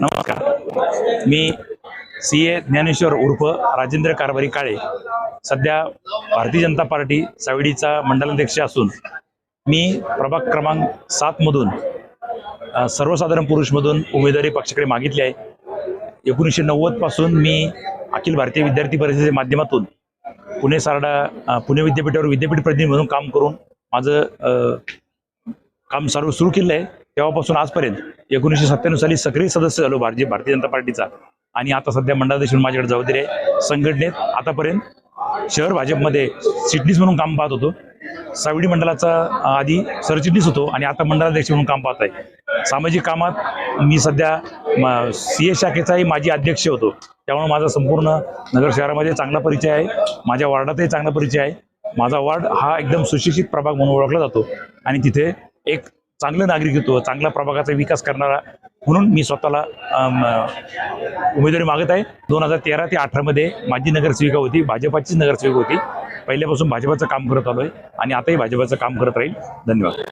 नमस्कार. मी सी ए ज्ञानेश्वर उर्फ राजेंद्र कारभारी काळे. सध्या भारतीय जनता पार्टी सावडीचा मंडलाध्यक्ष असून मी प्रभाग क्रमांक सातमधून सर्वसाधारण पुरुषमधून उमेदवारी पक्षाकडे मागितली आहे. एकोणीसशे नव्वदपासून मी अखिल भारतीय विद्यार्थी परिषदेच्या माध्यमातून पुणे सारडा पुणे विद्यापीठावर विद्यापीठ प्रतिनिधी म्हणून काम करून माझं काम सर्व सुरू केलं आहे तेव्हापासून आजपर्यंत एकोणीसशे सत्त्याण्णव साली सक्रिय सदस्य झालो भारतीय भारतीय जनता पार्टीचा. आणि आता सध्या मंडळाध्यक्ष म्हणून माझ्याकडे जबाबदारी आहे. संघटनेत आतापर्यंत शहर भाजपमध्ये सिटणीस म्हणून काम पाहत होतो. सावडी मंडळाचा आधी सरचिटणीस होतो आणि आता मंडळाध्यक्ष म्हणून काम पाहत आहे. सामाजिक कामात मी सध्या सी ए शाखेचाही माजी अध्यक्ष होतो. त्यामुळे माझा संपूर्ण नगर शहरामध्ये चांगला परिचय आहे. माझ्या वार्डातही चांगला परिचय आहे. माझा वार्ड हा एकदम सुशिक्षित प्रभाग म्हणून ओळखला जातो. आणि तिथे एक चांगलं नागरिकत्व चांगला प्रभागाचा विकास करणारा म्हणून मी स्वतःला उमेदवारी मागत आहे. दोन हजार तेरा ते अठरामध्ये माझी नगरसेविका होती भाजपाचीच नगरसेविका होती. पहिल्यापासून भाजपाचं काम करत आलो आहे आणि आताही भाजपाचं काम करत राहील. धन्यवाद.